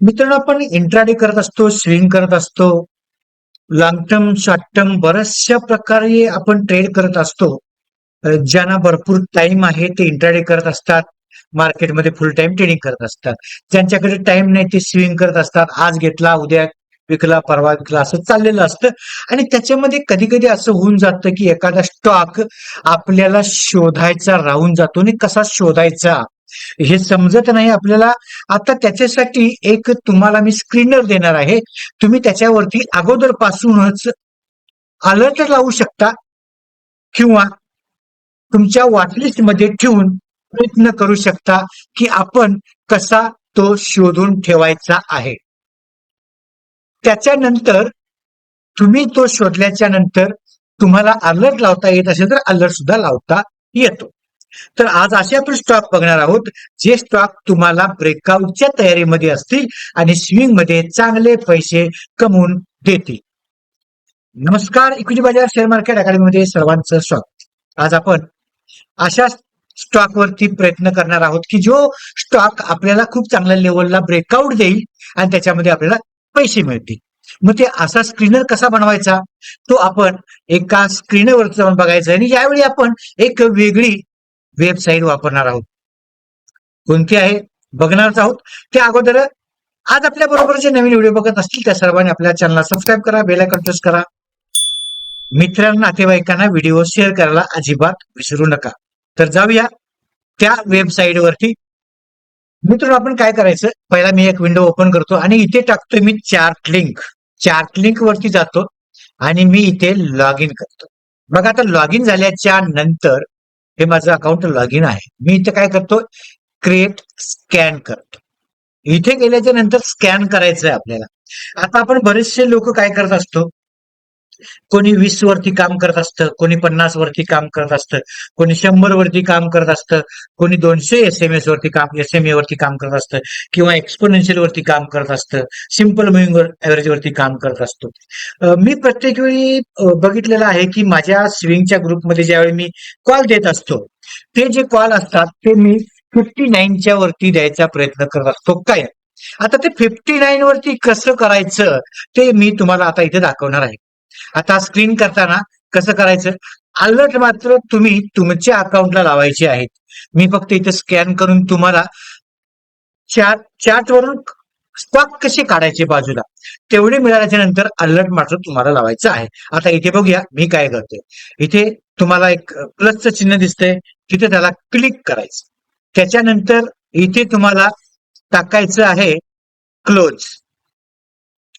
मित्रांनो आपण इंट्राडे करत असतो स्विंग करत असतो. लॉंग टर्म शॉर्ट टर्म बऱ्याचशा प्रकारे आपण ट्रेड करत असतो. ज्यांना भरपूर टाइम आहे ते इंट्राडे करत असतात. मार्केटमध्ये फुल टाइम ट्रेडिंग करत असतात. ज्यांच्याकडे टाइम नाही ते स्विंग करत असतात. आज घेतला उद्या विकला परवा विकला असं चाललेलं असतं. आणि त्याच्यामध्ये कधी कधी असं होऊन जातं की एखादा स्टॉक आपल्याला शोधायचा राहून जातो. आणि कसा शोधायचा? हे समजत नाही आपल्याला. आता त्याच्यासाठी एक तुम्हाला मी स्क्रीनर देणार आहे. तुम्ही त्याच्यावरती अगोदर पासूनच अलर्ट लावू शकता किंवा तुमच्या वॉटलिस्टमध्ये ठेवून प्रयत्न करू शकता की आपण कसा तो शोधून ठेवायचा आहे. त्याच्यानंतर तुम्ही तो शोधल्याच्या नंतर तुम्हाला अलर्ट लावता येत असेल तर अलर्ट सुद्धा लावता येतो. तर आज असे आपण स्टॉक बघणार आहोत जे स्टॉक तुम्हाला ब्रेकआउटच्या तयारीमध्ये असतील आणि स्विंगमध्ये चांगले पैसे कमवून देतील. नमस्कार इक्विटी बाजार शेअर मार्केट अकॅडमीमध्ये सर्वांचं स्वागत. आज आपण अशा स्टॉकवरती प्रयत्न करणार आहोत की जो स्टॉक आपल्याला खूप चांगल्या लेवलला ब्रेकआउट देईल आणि त्याच्यामध्ये आपल्याला पैसे मिळतील. मग ते असा स्क्रीनर कसा बनवायचा? तो आपण एका स्क्रीनवर जाऊन बघायचा आणि यावेळी आपण एक वेगळी वेबसाईट वापरणार आहोत. कोणती आहे? बघणारच आहोत. त्या अगोदर आज आपल्या बरोबर जे नवीन व्हिडिओ बघत असतील त्या सर्वांनी आपल्या चॅनलला सबस्क्राईब करा बेल आयकॉन प्रेस करा. मित्रांना नातेवाईकांना व्हिडिओ शेअर करायला अजिबात विसरू नका. तर जाऊया त्या वेबसाईट वरती. मित्रांनो आपण काय करायचं? पहिला मी एक विंडो ओपन करतो आणि इथे टाकतोय मी चार्ट लिंक चार्ट लिंक वरती जातो आणि मी इथे लॉग इन करतो. बघा आता लॉग इन झाल्याच्यानंतर हे माझं अकाउंट लॉग इन आहे. मी इथे काय करतो? क्रिएट स्कॅन करतो. इथे गेल्याच्यानंतर स्कॅन करायचं आहे आपल्याला. आता आपण बरेचसे लोक काय करत असतो? कोणी वीस वरती काम करत असतं कोणी पन्नास वरती काम करत असतं कोणी शंभर वरती काम करत असतं कोणी दोनशे एस एम एस वरती काम एस एम ए वरती काम करत असतं किंवा एक्सपोनेन्शियल वरती काम करत असतं सिंपल मुव्हिंग ऍव्हरेज वरती काम करत असतो. मी प्रत्येक वेळी बघितलेलं आहे की माझ्या स्विंगच्या ग्रुपमध्ये ज्यावेळी मी कॉल देत असतो ते जे कॉल असतात ते मी फिफ्टी नाईनच्या वरती द्यायचा प्रयत्न करत असतो. काय? आता ते फिफ्टी नाईन वरती कसं करायचं ते मी तुम्हाला आता इथे दाखवणार आहे. आता स्क्रीन करताना कसं करायचं? अलर्ट मात्र तुम्ही तुमच्या अकाउंटला लावायचे आहेत. मी फक्त इथे स्कॅन करून तुम्हाला चार्ट चार्टवरून स्टॉक कसे काढायचे बाजूला तेवढे मिळाल्याच्या नंतर अलर्ट मात्र तुम्हाला लावायचं आहे. आता इथे बघूया मी काय करते इथे तुम्हाला एक प्लसचं चिन्ह दिसतंय. तिथे त्याला क्लिक करायचं. त्याच्यानंतर इथे तुम्हाला टाकायचं आहे क्लोज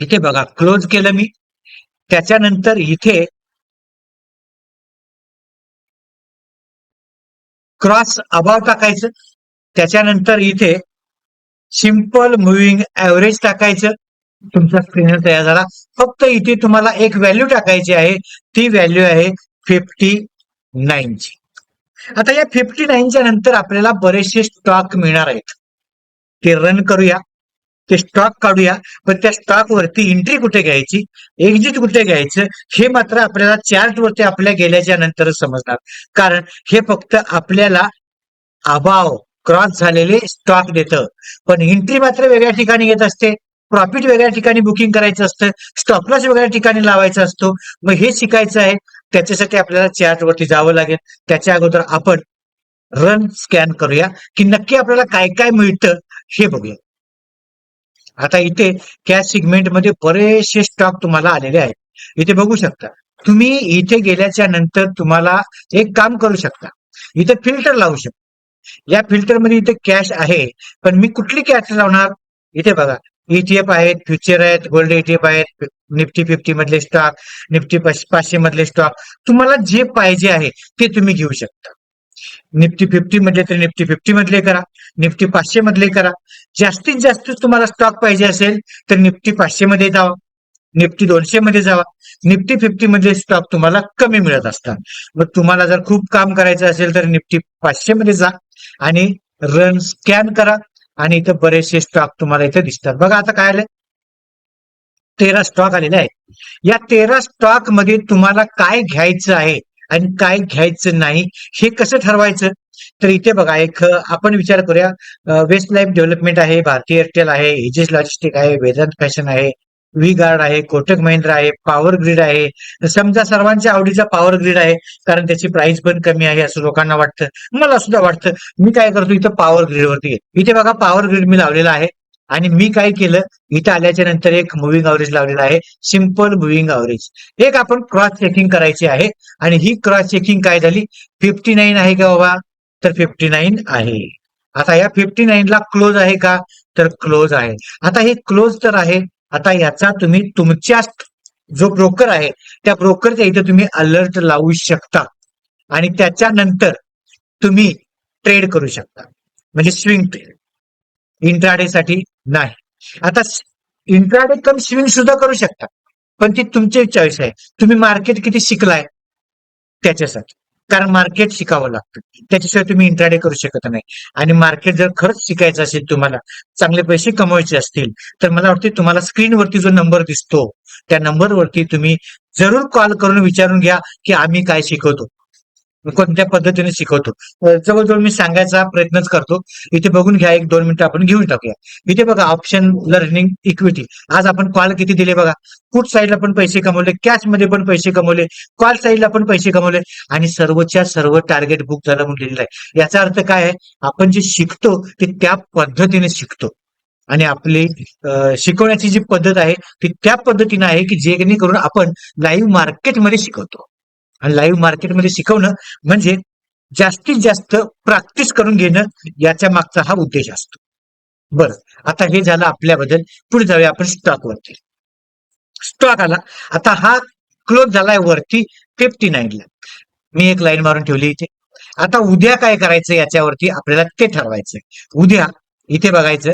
इथे बघा क्लोज केलं मी. त्याच्यानंतर इथे क्रॉस अभाव टाकायचं. त्याच्यानंतर इथे सिंपल मुव्हिंग ऍव्हरेज टाकायचं. तुमचा स्क्रीनवर तयार झाला. फक्त इथे तुम्हाला एक व्हॅल्यू टाकायची आहे. ती व्हॅल्यू आहे फिफ्टी नाईनची आता या फिफ्टी नाईनच्या नंतर आपल्याला बरेचसे स्टॉक मिळणार आहेत. ते रन करूया. ते स्टॉक काढूया. पण त्या स्टॉक वरती एंट्री कुठे घ्यायची? एक्झिट कुठे घ्यायचं? हे मात्र आपल्याला चार्ट वरती आपल्या गेल्याच्यानंतर समजणार. कारण हे फक्त आपल्याला अभाव क्रॉस झालेले स्टॉक देतं. पण एंट्री मात्र वेगळ्या ठिकाणी येत असते. प्रॉफिट वेगळ्या ठिकाणी बुकिंग करायचं असतं. स्टॉपलॉस वेगळ्या ठिकाणी लावायचा असतो. मग हे शिकायचं आहे. त्याच्यासाठी आपल्याला चार्ट वरती जावं लागेल. त्याच्या अगोदर आपण रन स्कॅन करूया की नक्की आपल्याला काय काय मिळतं हे बघूया. आता इथे कॅश सिगमेंटमध्ये बरेचसे स्टॉक तुम्हाला आलेले आहेत. इथे बघू शकता. तुम्ही इथे गेल्याच्यानंतर तुम्हाला एक काम करू शकता. इथे फिल्टर लावू शकता. या फिल्टरमध्ये इथे कॅश आहे पण मी कुठली कॅश लावणार? इथे बघा. ईटीएफ आहेत फ्युचर आहेत गोल्ड ईटीएफ आहेत निफ्टी फिफ्टी मधले स्टॉक निफ्टी पाचशे मधले स्टॉक तुम्हाला जे पाहिजे आहे ते तुम्ही घेऊ शकता. निफ्टी फिफ्टी म्हटले तर निफ्टी फिफ्टी मधले करा. निफ्टी पाचशे मधले करा. जास्तीत जास्त तुम्हाला स्टॉक पाहिजे असेल तर निफ्टी पाचशे मध्ये जावा. निफ्टी दोनशे मध्ये जावा. निफ्टी फिफ्टी मध्ये स्टॉक तुम्हाला कमी मिळत असतात. मग तुम्हाला जर खूप काम करायचं असेल तर निफ्टी पाचशे मध्ये जा आणि रन स्कॅन करा आणि इथं बरेचसे स्टॉक तुम्हाला इथे दिसतात. बघा आता काय आलंय? तेरा स्टॉक आलेले आहेत. या तेरा स्टॉकमध्ये तुम्हाला काय घ्यायचं आहे? आणि काय घ्यायचं नाही हे कसं ठरवायचं? तर इथे बघा एक आपण विचार करूया. वेस्ट लाईफ डेव्हलपमेंट आहे भारतीय एअरटेल आहे एजेस लॉजिस्टिक आहे वेदांत फॅशन आहे व्ही गार्ड आहे कोटक महिंद्रा आहे पॉवर ग्रीड आहे. समजा सर्वांच्या आवडीचा पॉवर ग्रीड आहे कारण त्याची प्राइस पण कमी आहे असं लोकांना वाटतं. मला सुद्धा वाटतं मी काय करतो इथं पॉवर ग्रीड वरती इथे बघा पॉवर ग्रीड मी लावलेला आहे. आणि मी काय केलं? इथं आल्याच्यानंतर एक मुव्हिंग अवरेज लावलेला आहे. सिंपल मुव्हिंग अवरेज एक आपण क्रॉस चेकिंग करायची आहे. आणि ही क्रॉस चेकिंग काय झाली? फिफ्टी नाईन आहे का बाबा? तर फिफ्टी नाईन आहे. आता या फिफ्टी ला क्लोज आहे का? तर क्लोज आहे. आता हे क्लोज तर आहे. आता याचा तुम्ही तुमच्या जो ब्रोकर आहे त्या ब्रोकरच्या इथे तुम्ही अलर्ट लावू शकता. आणि त्याच्यानंतर तुम्ही ट्रेड करू शकता. म्हणजे स्विंग ट्रेड इंट्राडे साठी नाही. आता इंट्राडे कम स्विंग सुद्धा करू शकता. पण ती तुमची चॉईस आहे. तुम्ही मार्केट किती शिकलाय? त्याच्यासाठी. कारण मार्केट शिकावं लागतं. त्याच्याशिवाय तुम्ही इंट्राडे करू शकत नाही. आणि मार्केट जर खरंच शिकायचं असेल तुम्हाला चांगले पैसे कमवायचे असतील तर मला वाटते तुम्हाला स्क्रीनवरती जो नंबर दिसतो त्या नंबरवरती तुम्ही जरूर कॉल करून विचारून घ्या की आम्ही काय शिकवतो. कोणत्या पद्धतीने शिकवतो? जवळजवळ मी सांगायचा प्रयत्नच करतो. इथे बघून घ्या एक दोन मिनिटं आपण घेऊन टाकूया. इथे बघा ऑप्शन लर्निंग इक्विटी आज आपण कॉल किती दिले बघा? फूट साईडला पण पैसे कमवले कॅशमध्ये पण पैसे कमवले कॉल साईडला पण पैसे कमवले आणि सर्वच्या सर्व टार्गेट बुक झालं म्हणून लिहिलेलं आहे. याचा अर्थ काय आहे? आपण जे शिकतो ते त्या पद्धतीने शिकतो. आणि आपली शिकवण्याची जी पद्धत आहे ती त्या पद्धतीने आहे की जेणेकरून आपण लाईव्ह मार्केटमध्ये शिकवतो. आणि लाईव्ह मार्केटमध्ये शिकवणं म्हणजे जास्तीत जास्त प्रॅक्टिस करून घेणं याच्या मागचा हा उद्देश असतो. बरं आता हे झालं आपल्याबद्दल. पुढे जाऊया आपण स्टॉक वरती. स्टॉक आला. आता हा क्लोज झालाय वरती फिफ्टी नाईनला मी एक लाईन मारून ठेवली इथे. आता उद्या काय करायचं याच्यावरती आपल्याला ते ठरवायचं उद्या इथे बघायचं.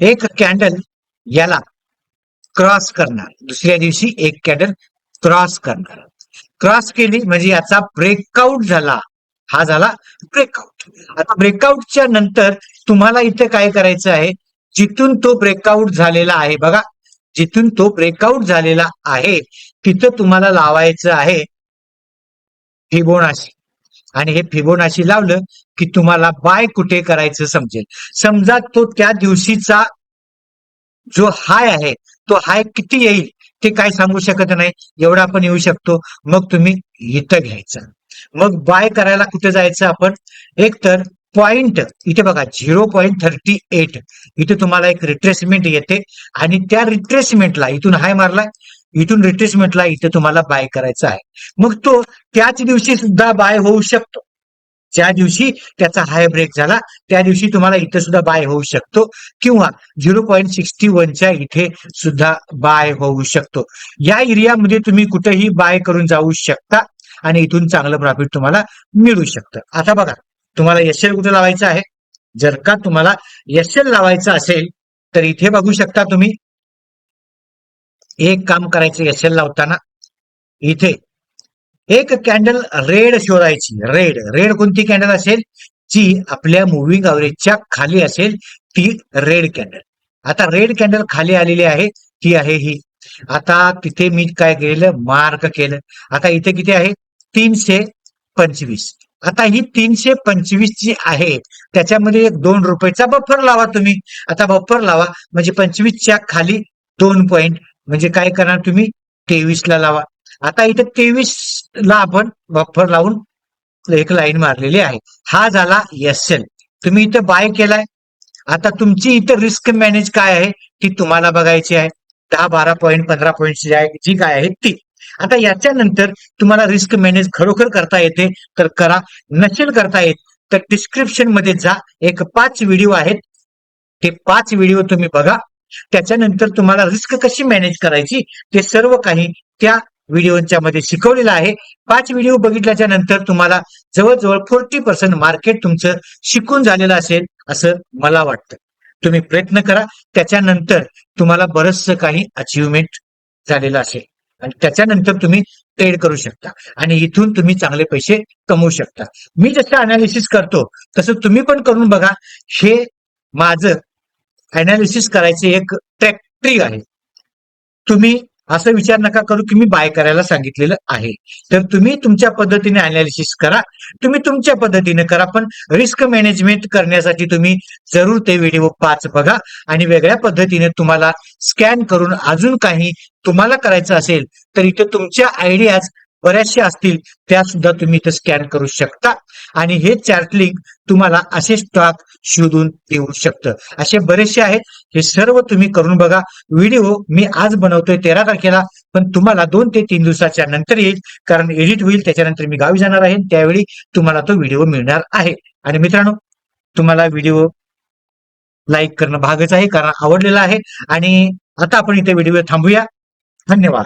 एक कॅन्डल याला क्रॉस करणार. दुसऱ्या दिवशी एक कॅन्डल क्रॉस करणार. क्रॉस केली म्हणजे याचा ब्रेकआउट झाला. हा झाला ब्रेकआउट आता ब्रेकआउटच्या नंतर तुम्हाला इथे काय करायचं आहे? जिथून तो ब्रेकआउट झालेला आहे बघा. जिथून तो ब्रेकआउट झालेला आहे तिथं तुम्हाला लावायचं आहे फिबोनाशी. आणि हे फिबोनाशी लावलं की तुम्हाला बाय कुठे करायचं समजेल. समजा तो त्या दिवशीचा जो हाय आहे तो हाय किती येईल? ते काय सांगू शकत नाही. एवढा आपण येऊ शकतो. मग तुम्ही इथं घ्यायचं. मग बाय करायला कुठे जायचं आपण? एक तर पॉइंट इथे बघा झिरो पॉईंट थर्टी एट इथे तुम्हाला एक रिट्रेसमेंट येते. आणि त्या रिट्रेसमेंटला इथून हाय मारलाय इथून रिट्रेसमेंटला इथे तुम्हाला बाय करायचा आहे. मग तो त्याच दिवशी सुद्धा बाय होऊ शकतो. ज्या दिवशी त्याचा हाय ब्रेक झाला त्या दिवशी तुम्हाला इथे सुद्धा बाय होऊ शकतो किंवा झिरो पॉईंट सिक्स्टी वनच्या इथे सुद्धा बाय होऊ शकतो. या एरियामध्ये तुम्ही कुठेही बाय करून जाऊ शकता आणि इथून चांगलं प्रॉफिट तुम्हाला मिळू शकतं. आता बघा तुम्हाला एसएल कुठे लावायचं आहे? जर का तुम्हाला एसएल लावायचं असेल तर इथे बघू शकता तुम्ही. एक काम करायचं एसएल लावताना. इथे एक कॅन्डल रेड शोधायची. रेड रेड कोणती कॅन्डल असेल? जी आपल्या मुव्हिंग अवरेजच्या खाली असेल ती रेड कॅन्डल आता रेड कॅन्डल खाली आलेली आहे ती आहे ही. आता तिथे मी काय केलं मार्क केलं. आता इथे किती आहे? तीनशे पंचवीस. आता ही तीनशे पंचवीस जी आहे त्याच्यामध्ये एक दोन रुपयाचा बफर लावा तुम्ही. आता बफर लावा. म्हणजे पंचवीसच्या खाली दोन पॉईंट म्हणजे काय करणार तुम्ही? तेवीसला लावा. आता इथे तेवीस ला आपण बफर लावून एक लाईन मारलेली आहे. हा झाला एस एल तुम्ही इथे बाय केलाय. आता तुमची इथे रिस्क मॅनेज काय आहे ती तुम्हाला बघायची आहे. दहा बारा पॉईंट पंधरा पॉईंट जी काय आहे ती. आता याच्यानंतर तुम्हाला रिस्क मॅनेज खरोखर करता येते तर करा. नसेल करता येत तर डिस्क्रिप्शनमध्ये जा. एक पाच व्हिडिओ आहेत. ते पाच व्हिडिओ तुम्ही बघा. त्याच्यानंतर तुम्हाला रिस्क कशी मॅनेज करायची ते सर्व काही त्या व्हिडिओच्या मध्ये शिकवलेला आहे. पाच व्हिडिओ बघितल्याच्या नंतर तुम्हाला जवळजवळ फोर्टी पर्सेंट मार्केट तुमचं शिकून झालेलं असेल असं मला वाटतं. तुम्ही प्रयत्न करा. त्याच्यानंतर तुम्हाला बरचसं काही अचिव्हमेंट झालेलं असेल. आणि त्याच्यानंतर तुम्ही ट्रेड करू शकता. आणि इथून तुम्ही चांगले पैसे कमवू शकता. मी जसं अनालिसिस करतो तसं तुम्ही पण करून बघा. हे माझं अनालिसिस करायचे एक ट्रॅक्ट्री आहे. तुम्ही असं विचार नका करू की मी बाय करायला सांगितलेलं आहे. तर तुम्ही तुमच्या पद्धतीने अनालिसिस करा. तुम्ही तुमच्या पद्धतीने करा पण रिस्क मॅनेजमेंट करण्यासाठी तुम्ही जरूर ते व्हिडिओ पाच बघा आणि वेगळ्या पद्धतीने तुम्हाला स्कॅन करून अजून काही तुम्हाला करायचं असेल तर इथे तुमच्या आयडियाज बऱ्याचशा असतील त्या सुद्धा तुम्ही इथे स्कॅन करू शकता. आणि हे चार्ट लिंक तुम्हाला असे स्टॉक शोधून देऊ शकतं. असे बरेचसे आहेत. हे सर्व तुम्ही करून बघा. व्हिडिओ मी आज बनवतोय तेरा तारखेला पण तुम्हाला दोन ते तीन दिवसाच्या नंतर येईल. कारण एडिट होईल त्याच्यानंतर मी गावी जाणार आहे. त्यावेळी तुम्हाला तो व्हिडिओ मिळणार आहे. आणि मित्रांनो तुम्हाला व्हिडिओ लाईक करणं भागच आहे कारण आवडलेला आहे. आणि आता आपण इथे व्हिडिओ थांबूया. धन्यवाद.